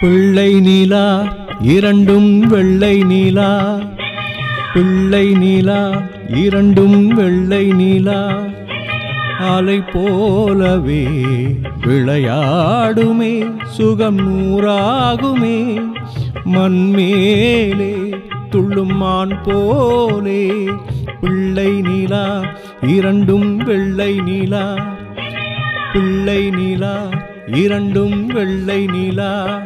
பிள்ளை நீலா இரண்டும் வெள்ளை நீலா. பிள்ளை நீலா இரண்டும் வெள்ளை நீலா. அலை போலவே விளையாடுமே சுகம் நூறாகுமே. மண்மேலே துள்ளும் மான் போலே. பிள்ளை நீலா இரண்டும் வெள்ளை நீலா. பிள்ளை நீலா இரண்டும் வெள்ளை நீலா.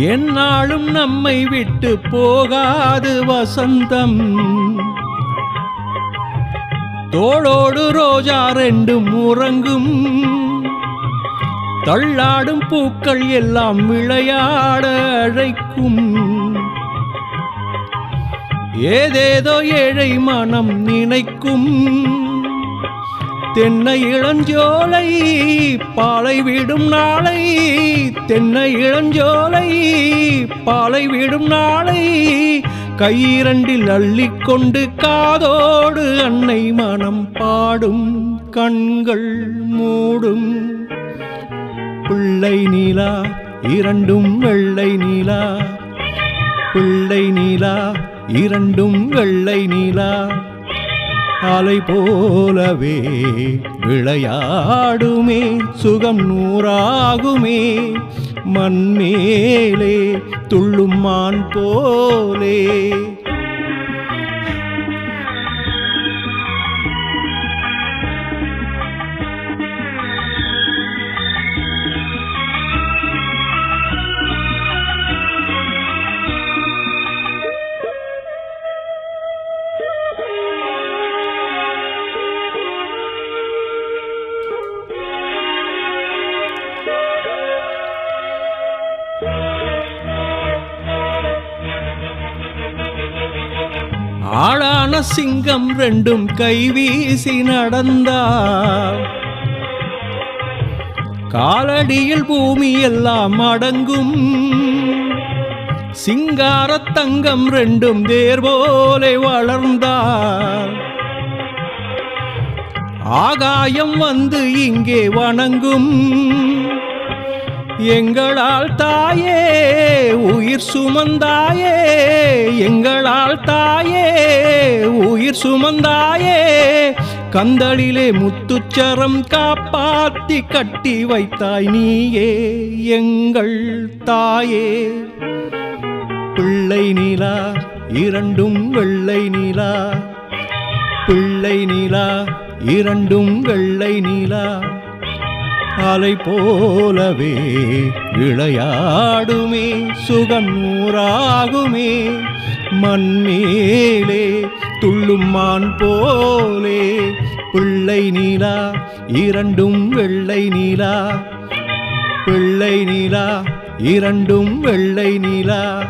என்னாலும் நம்மை விட்டு போகாது வசந்தம். தோளோடு ரோஜா ரெண்டும் உறங்கும். தள்ளாடும் பூக்கள் எல்லாம் விளையாட அழைக்கும். ஏதேதோ ஏழை மனம் நினைக்கும். தென்னை இளஞ்சோலை பாலை விடும் நாளை தென்னை இளஞ்சோலை பாலை விடும் நாளை கையிரண்டில் அள்ளிக்கொண்டு காதோடு அன்னை மனம் பாடும் கண்கள் மூடும். பிள்ளை நீலா இரண்டும் வெள்ளை நீலா. பிள்ளை நீலா இரண்டும் வெள்ளை நீலா. அலை போலவே விளையாடுமே சுகம் நூறாகுமே. மண்மேலே துள்ளும் மான் போலே. ஆளான சிங்கம் ரெண்டும் கைவீசி நடந்தார். காலடியில் பூமி எல்லாம் அடங்கும். சிங்கார தங்கம் ரெண்டும் தேர் போலே வளர்ந்தார். ஆகாயம் வந்து இங்கே வணங்கும். எங்களால் தாயே உயிர் சுமந்தாயே. எங்களால் தாயே உயிர் சுமந்தாயே. கந்தளிலே முத்துச்சரம் காப்பாத்தி கட்டி வைத்தாய் நீயே எங்கள் தாயே. பிள்ளை நீலா இரண்டும் வெள்ளை நீலா. பிள்ளை நீலா இரண்டும் வெள்ளை நீலா. அலை போலவே விளையாடுமே சுகம் நூறாகுமே மண்மேலே துள்ளும் மான் போலே பிள்ளை நீலா இரண்டும் வெள்ளை நீலா. பிள்ளை நீலா இரண்டும் வெள்ளை நீலா.